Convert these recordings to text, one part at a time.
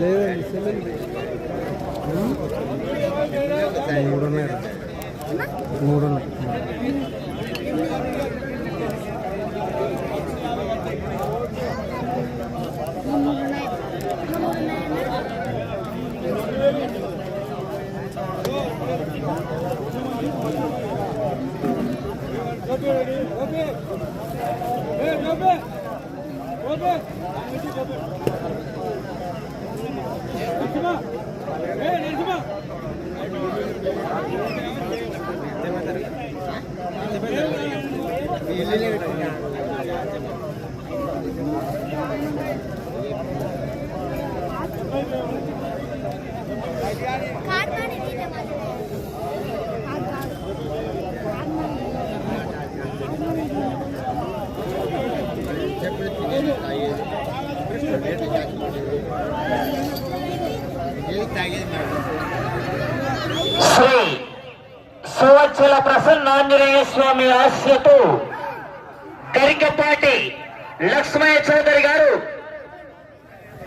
లేదండి సెవెన్ స్వామి ఆశతో కరికపాటి లక్ష్మయ్య చౌదరి గారు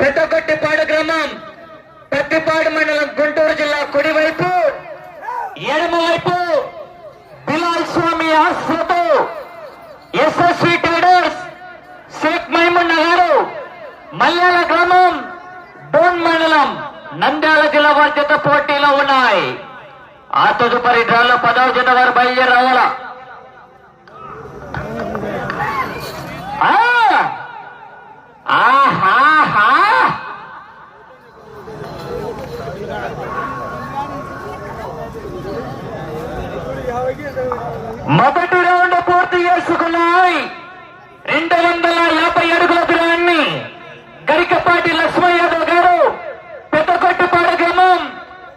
పెద్దకొట్టిపాడు గ్రామం పెద్దిపాడు మండలం గుంటూరు జిల్లా కుడివైపు ఎడమవైపు బిలాల్ స్వామి ఆశతో ఎస్ఎస్వి ట్రేడర్స్ షేక్ మహిమున్న గారు మల్యాల గ్రామం డోన్ మండలం నంద్యాల జిల్లా వారి జత పోటీలో ఉన్నాయి. ఆ తదుపరి డ్రాలో పదవ జత వారు బయలుదేరి రావాలా ఆ! ఆహాహా! మొదటి రౌండ్ పూర్తి చేసుకున్నాయి రెండు వందల యాభై అడుగుల దూరాన్ని గరికపాటి లక్ష్మయ్య యాదవ్ గారు పెద్దకొట్టిపాడు గ్రామం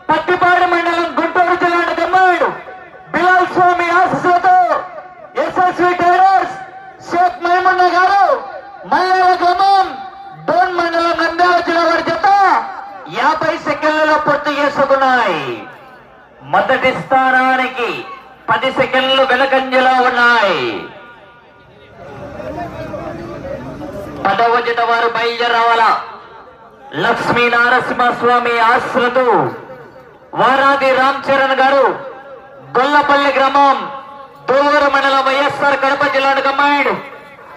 పత్తిపాడు మండలం గుంటూరు జిల్లా గమ్మాడు బిలాల్ స్వామి ఆశతో ఎస్ఎస్వి టైరర్స్ షేక్ మైమున్న గారు మల్లాల గ్రామం డోన్ మండలం నంద్యాల జిల్లా వారి జత యాభై సెకండ్లలో పూర్తి చేసుకున్నాయి మొదటి స్థానానికి పది సెకండ్లు వెనకంజలో ఉన్నాయి పదవ జత వారు బయలుదేరవాలా లక్ష్మీ నరసింహస్వామి ఆశ్రతు వారాది రామ్ చరణ్ గారు గొల్లపల్లి గ్రామం దూవూరు మండలం వైఎస్ఆర్ కడప జిల్లాను కమ్మాడు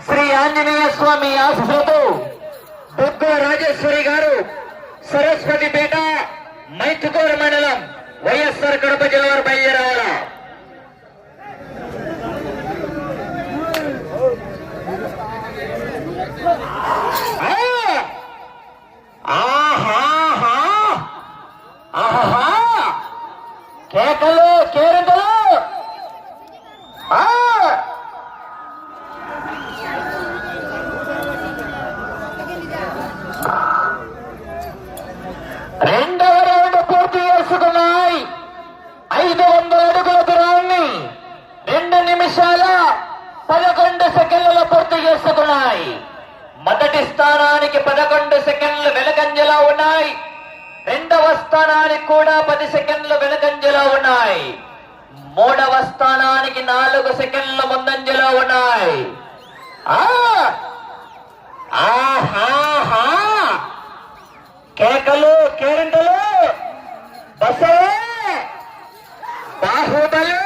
శ్రీ ఆంజనేయ స్వామి ఆశ్రతు బొగ్గు రాజేశ్వరి గారు సరస్వతిపేట మైతుకూరు మండలం వైఎస్ఆర్ కడప జిల్లా వారు బయలుదేరావాలా ఆహాహా! ఆహా! కేకలు కేరింతలు! రెండవ రౌండ్ పూర్తి చేసుకున్నాయి. ఐదు వందల అడుగుల దూరాన్ని రెండు నిమిషాల పదకొండు సెకండ్లలో పూర్తి చేసుకున్నాయి. మొదటి స్థానానికి పదకొండు సెకండ్లు వెనకంజలో ఉన్నాయి. రెండవ స్థానానికి కూడా పది సెకండ్లు వెనకంజలో ఉన్నాయి. మూడవ స్థానానికి నాలుగు సెకండ్ల ముందంజలో ఉన్నాయి. ఆ! కేకలు కేరింతలు బసవే బాహుబలి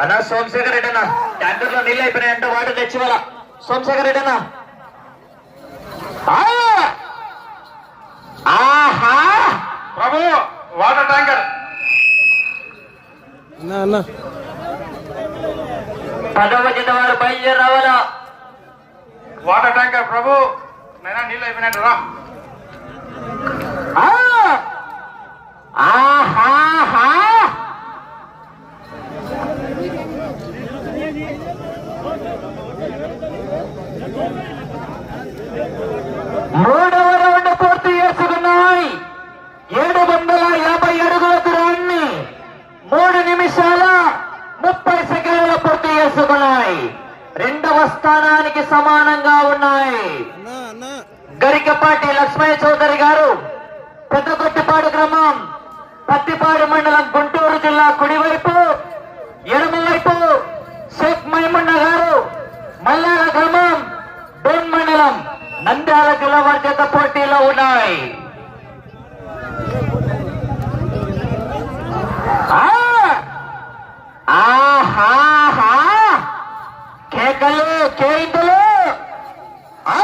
అన్నా సోమశేఖర్ రెడ్డి అన్న ట్యాంకర్లో నీళ్ళు అయిపోయినాయంట వాటర్ తెచ్చివాల సోమశేఖర్ రెడ్డి అన్న ఆ! ఆహా! Prabhu water tanker. అన్న అన్న. పదవ వారు బయలుదేరి రావాలా? Water tanker Prabhu. నైనా నీళ్ళు అయిపోయినట్టు రా! ఆహాహా మూడవ రౌండ్ పూర్తి చేసుకున్నాయి. ఏడు వందల యాభై అడుగుల దూరాన్ని మూడు నిమిషాల ముప్పై సెకండ్ల పూర్తి చేసుకున్నాయి. రెండవ స్థానానికి సమానంగా ఉన్నాయి. గరికపాటి లక్ష్మయ్య చౌదరి గారు పెద్దకొట్టిపాడు గ్రామం పత్తిపాడు మండలం గుంటూరు జిల్లా కుడివైపు. జత పోటీలో ఉన్నాయి ఆ! ఆహాహా! కేకలు కేరింతలు ఆ!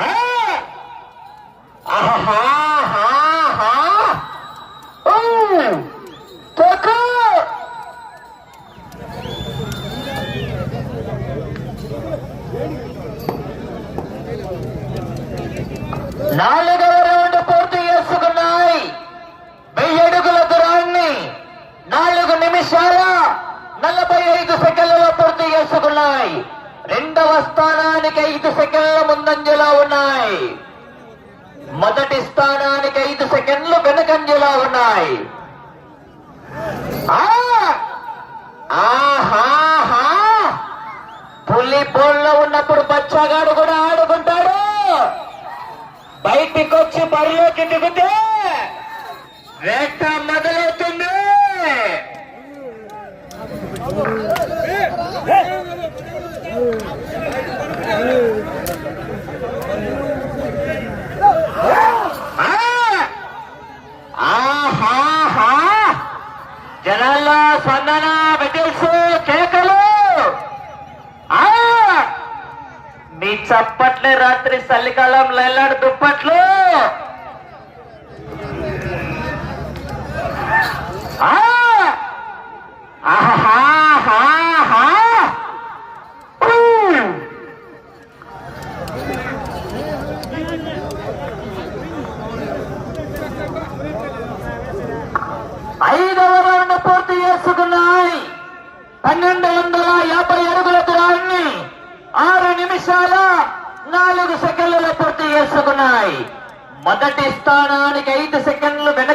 ఆ! ఆహాహాహా! ఊ! కేకు! నాలుగవ రౌండ్ పూర్తి చేసుకున్నాయి వెయ్యి అడుగుల దూరాన్ని నాలుగు నిమిషాల నలభై ఐదు సెకండ్లలో పూర్తి చేసుకున్నాయి రెండవ స్థానానికి ఐదు సెకండ్ల ముందంజలో ఉన్నాయి మొదటి స్థానానికి ఐదు సెకండ్లు వెనకంజలో ఉన్నాయి ఆ! ఆహాహా! పులి బోల్లో ఉన్నప్పుడు బచ్చగాడు కూడా ఆడుకుంటాడు బయటికి వచ్చి బరిలోకి దిగితే వేట మొదలవుతుంది ఆ! ఆహాహా! జనాల్లో స్పందన బెటిల్స్ కేకలు ఆ! మీ చప్పట్లే రాత్రి చలికాలం లైలాడు దుప్పట్లు ఆ! ఆహాహాహా! ఊ! ఐదవ రౌండ్ పూర్తి చేసుకున్నాయి పన్నెండు వందల యాభై అడుగుల దూరాన్ని ఆరు నిమిషాల నాలుగు సెకండ్లలో పూర్తి చేసుకున్నాయి మొదటి స్థానానికి ఐదు సెకండ్లు వెనకంజలో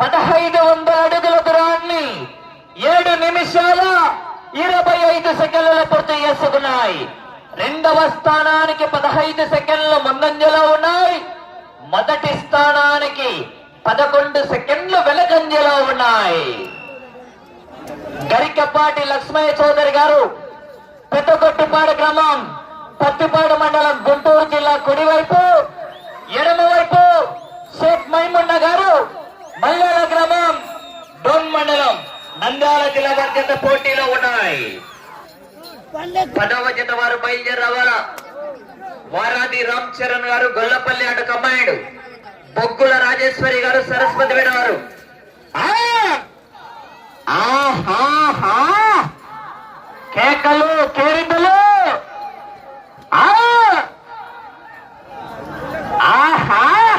పదహైదు వందల అడుగుల దూరాన్ని ఏడు నిమిషాల ఇరవై ఐదు సెకండ్ల పూర్తి చేసుకున్నాయి. రెండవ స్థానానికి పదహైదు సెకండ్ల ముందంజలో ఉన్నాయి. మొదటి స్థానానికి పదకొండు సెకండ్లు వెనకంజలో ఉన్నాయి. గరికపాటి లక్ష్మయ్య చౌదరి గారు పెద్దగొట్టుపాడు గ్రామం పత్తిపాడు మండలం గుంటూరు జిల్లా కుడివైపు ఎడమవైపు షేక్ మైమున్న గారు మల్లాల గ్రామం డోన్ మండలం నంద్యాల జిల్లా వారి జత పోటీలో ఉన్నాయి. పదవ జత వారు బయలుదేరి రావాలా? వారాది రామ్ చరణ్ గారు గొల్లపల్లి అటు కమ్మాయుడు బొగ్గుల రాజేశ్వరి గారు సరస్వతి వేడ వారు ఆ! ఆహాహా! కేకలు కేరింతలు ఆ! ఆహా ఆ!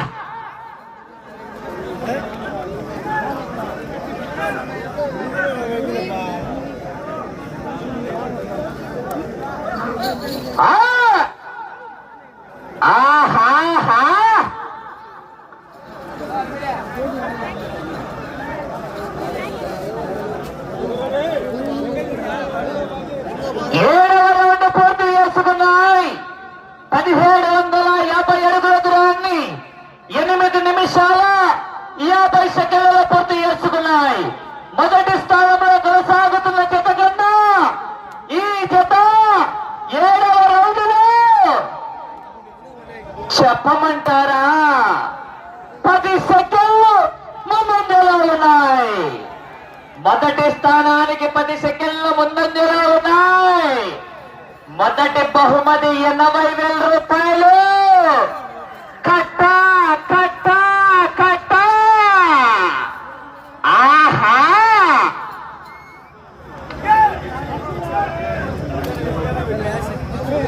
ఆహాహా! ఏడవ రౌండ్ పూర్తి చేసుకున్నాయి పదిహేడు వందల యాభై అడుగుల దూరాన్ని ఎనిమిది నిమిషాల యాభై సెకండ్లలో చెప్పమంటారా? పది సెకండ్లు మా ఉన్నాయి? మొదటి స్థానానికి పది సెకండ్ల ముందంజలో ఉన్నాయి. మొదటి బహుమతి ఎనభై వేల రూపాయలు.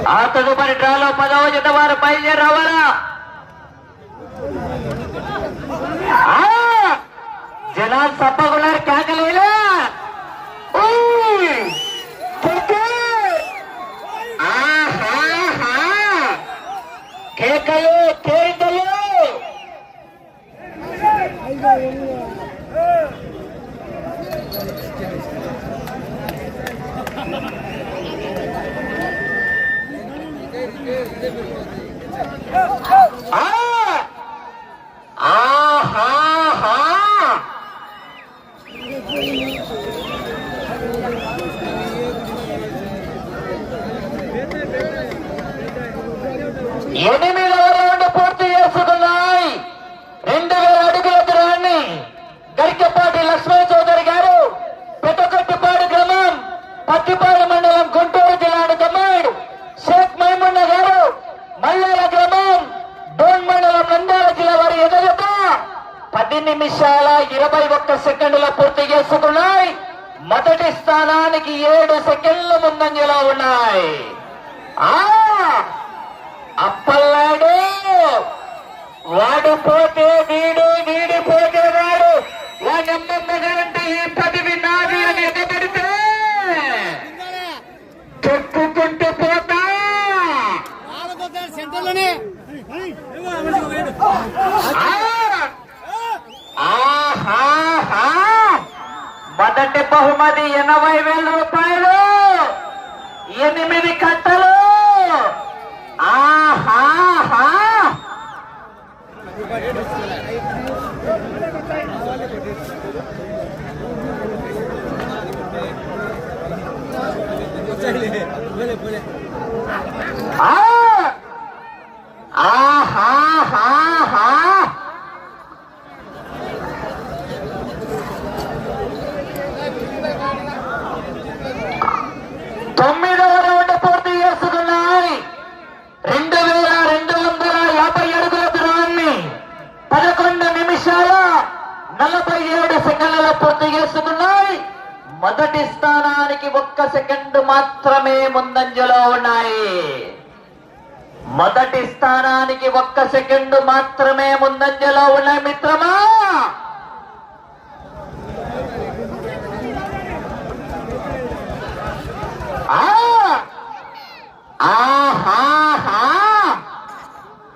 ఆ తదుపరి డ్రాలో పదవ జత వారు బయలుదేరి రావాలా జనాలు తప్పకున్నారు కేకలేలా కేకలు కేరికలు ఆహా! ನವೈವೆ సెకండ్ మాత్రమే ముందంజలో ఉన్నాయి. మొదటి స్థానానికి ఒక్క సెకండ్ మాత్రమే ముందంజలో ఉన్నాయి మిత్రమా?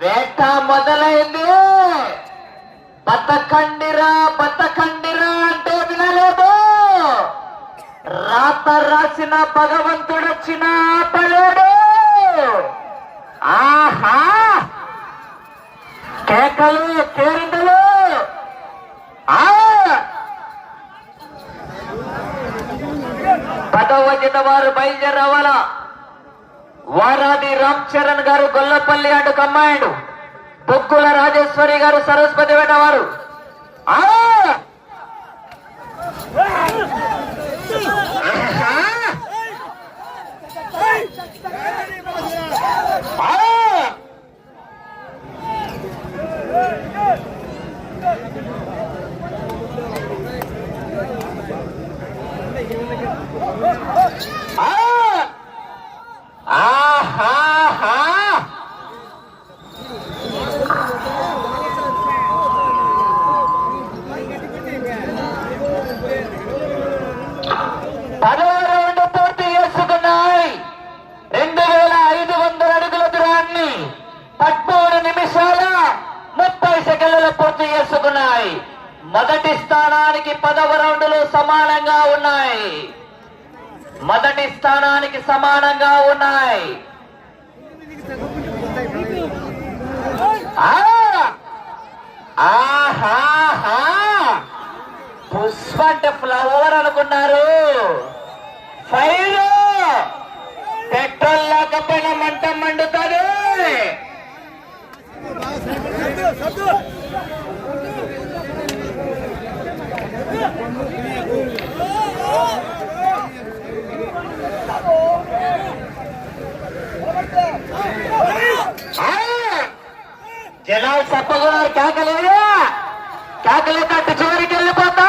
వేట మొదలైంది. బతకండిరా బతకండి. రాత రాసిన భగవంతుడొచ్చిన ఆపలేడు ఆహా! కేకలు కేరిందలు. పదవ జిల్లా వారు బయలుదేరవాలా? వారాది రామ్ చరణ్ గారు గొల్లపల్లి అటు కమ్మాయుడు. బొగ్గుల రాజేశ్వరి గారు సరస్వతి వెంట వారు. ఆ! Oh, oh, oh. సమానంగా ఉన్నాయి. పుష్ప అంటే ఫ్లవర్ అనుకున్నారు. ఫైర్! పెట్రోల్ లేకపోయినా మంట మండుతారు Oh! जनाल सपगुण क्या करेगा क्या करेगा कचोरी के लिए पता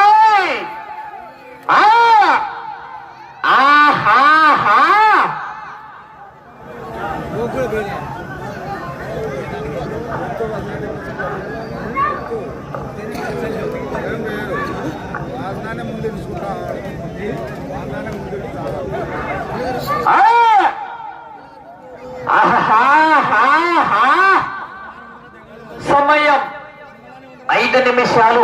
आ हा हा నిమిషాలు.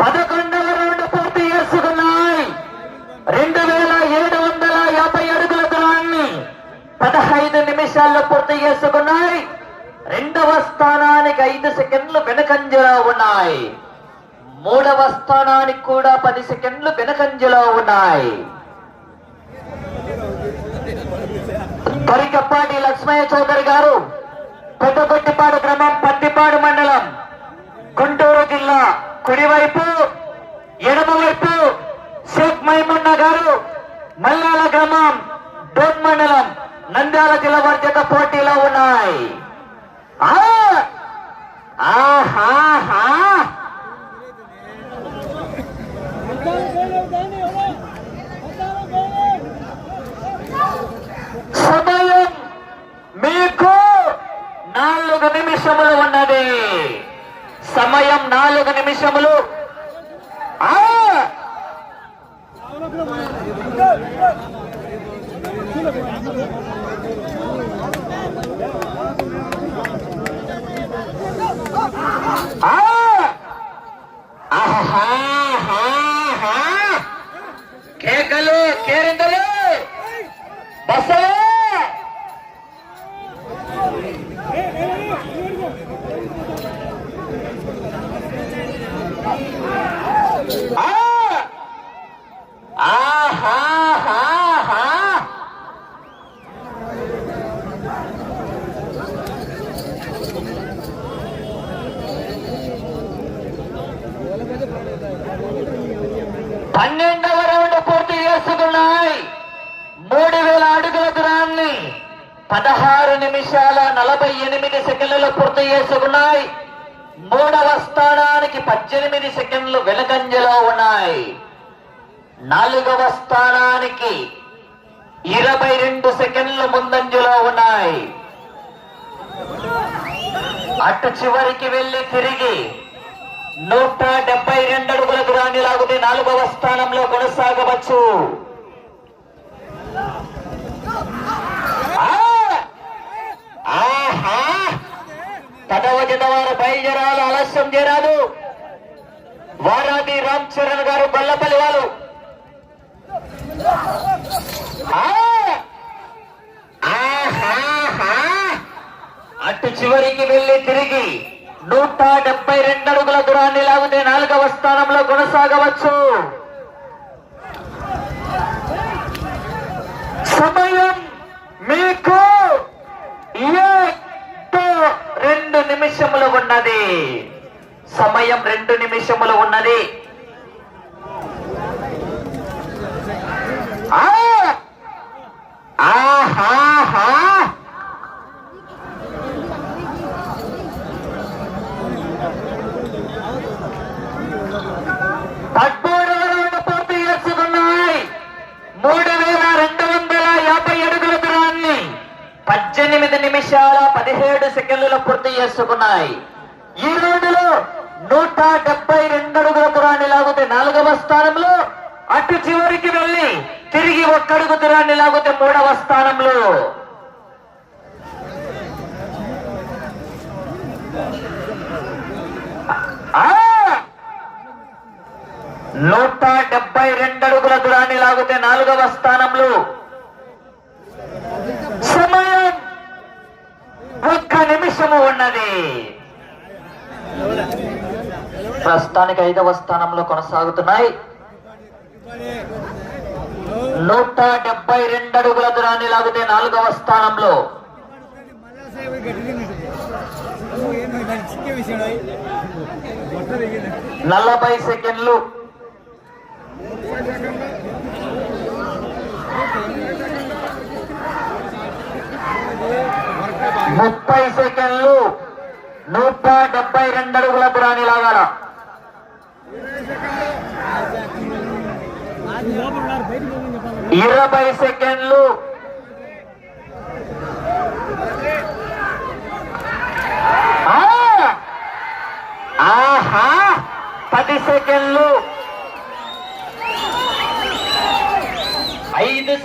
పదకొండవ రౌండ్ పూర్తి చేసుకున్నాయి. రెండు వేల ఏడు వందల యాభై అడుగుల దూరాన్ని పదహైదు నిమిషాల్లో పూర్తి చేసుకున్నాయి. రెండవ స్థానానికి ఐదు సెకండ్లు వెనకంజలో ఉన్నాయి. మూడవ స్థానానికి కూడా పది సెకండ్లు వెనకంజలో ఉన్నాయి. కొరికప్పాటి లక్ష్మయ్య చౌదరి గారు పెద్దగొట్టిపాడు గ్రామం పత్తిపాడు మండలం గుంటూరు జిల్లా కుడివైపు ఎడమవైపు షేక్ మైమున్నా గారు మల్లాల గ్రామం డోన్ మండలం నంద్యాల జిల్లా వారి పోటీలో ఉన్నాయి ఆ! ఆహాహా! సమయం మీకు నాలుగు నిమిషములు ఉన్నది సమయం నాలుగు నిమిషములు ఆ! ఆ! ఆహాహాహా! కేకలు కేరింతలు బస్సులు ఆ! ఆహాహాహా! పన్నెండవ రౌండ్ పూర్తి చేసుకున్నాయి. మూడు వేల అడుగుల దూరాన్ని పదహారు నిమిషాల నలభై ఎనిమిది సెకండ్లలో పూర్తి చేసుకున్నాయి. మూడవ స్థానానికి పద్దెనిమిది సెకండ్లు వెనుకంజలో ఉన్నాయి. నాలుగవ స్థానానికి ఇరవై రెండు సెకండ్లు ముందంజలో ఉన్నాయి. అటు చివరికి వెళ్ళి తిరిగి నూట డెబ్బై రెండు అడుగుల దూరాన్ని లాగితే నాలుగవ స్థానంలో కొనసాగవచ్చు. ఆహా! పదవ జత వారు ఆలస్యం చేరాదు వారాది రామ్ చరణ్ గారు గొల్లపల్లి వారు. అటు చివరికి వెళ్ళి తిరిగి నూట డెబ్బై రెండు అడుగుల దూరాన్ని లాగితే నాలుగవ స్థానంలో కొనసాగవచ్చు. సమయం మీకు రెండు నిమిషములు ఉన్నది. సమయం రెండు నిమిషములు ఉన్నది. ఆహా ఆహాహా! పదమూడవ రౌండ్ పూర్తి చేసుకున్నాయి మూడు వేల రెండు వందల యాభై అడుగుల దూరాన్ని పద్దెనిమిది నిమిషాల పదిహేడు సెకండ్లలో పూర్తి చేసుకున్నాయి. ఈ రోజులో నూట డెబ్బై రెండు అడుగుల దూరాన్ని లాగితే నాలుగవ స్థానంలో అటు చివరికి వెళ్ళి తిరిగి ఒక్కడుగు దూరాన్ని లాగితే మూడవ స్థానంలో ఆ! నూట డెబ్బై రెండు అడుగుల దూరాన్ని లాగితే నాలుగవ స్థానంలో సమయం ఒక్క నిమిషము ఉన్నది. ప్రస్తుతానికి ఐదవ స్థానంలో కొనసాగుతున్నాయి. నూట డెబ్బై రెండు అడుగుల దూరాన్ని లాగితే నాలుగవ స్థానంలో నలభై సెకండ్లు ముప్పై సెకండ్లు నూట డెబ్బై రెండు అడుగుల పురాణి లాగాల. ఇరవై సెకండ్లు. ఆహా! పది సెకండ్లు.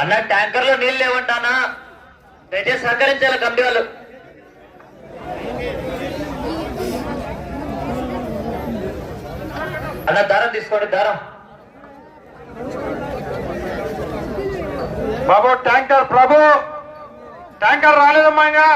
అన్న ట్యాంకర్లో నీళ్ళు లేవంటానా? దయచేసి సహకరించాలి కమిటీ వాళ్ళు? అన్న దారం తీసుకోండి దారం. బాబు ట్యాంకర్ ప్రభు! ట్యాంకర్ రాలేదమ్మా ఇంకా.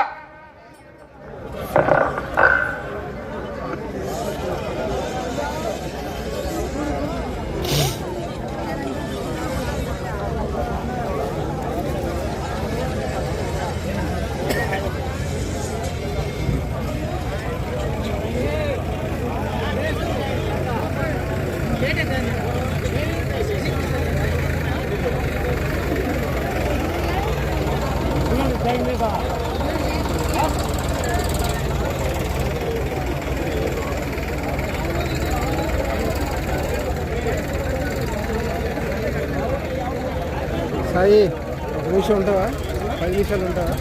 సాయి ఒక నిమిషం ఉంటావా? పది నిమిషాలు ఉంటావా?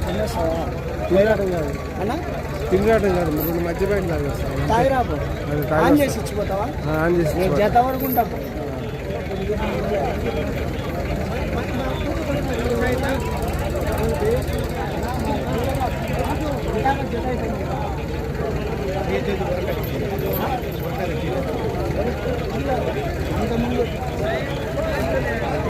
తిరిగాటం కాదు. అన్న? తిరిగాటం కాదు మరి రెండు మధ్య బయట తాగేస్తాం తాగిరాపు అది ఆన్. చేసి ఇచ్చిపోతావా? ఆన్ చేసి వరకు ఉంటా Thank you.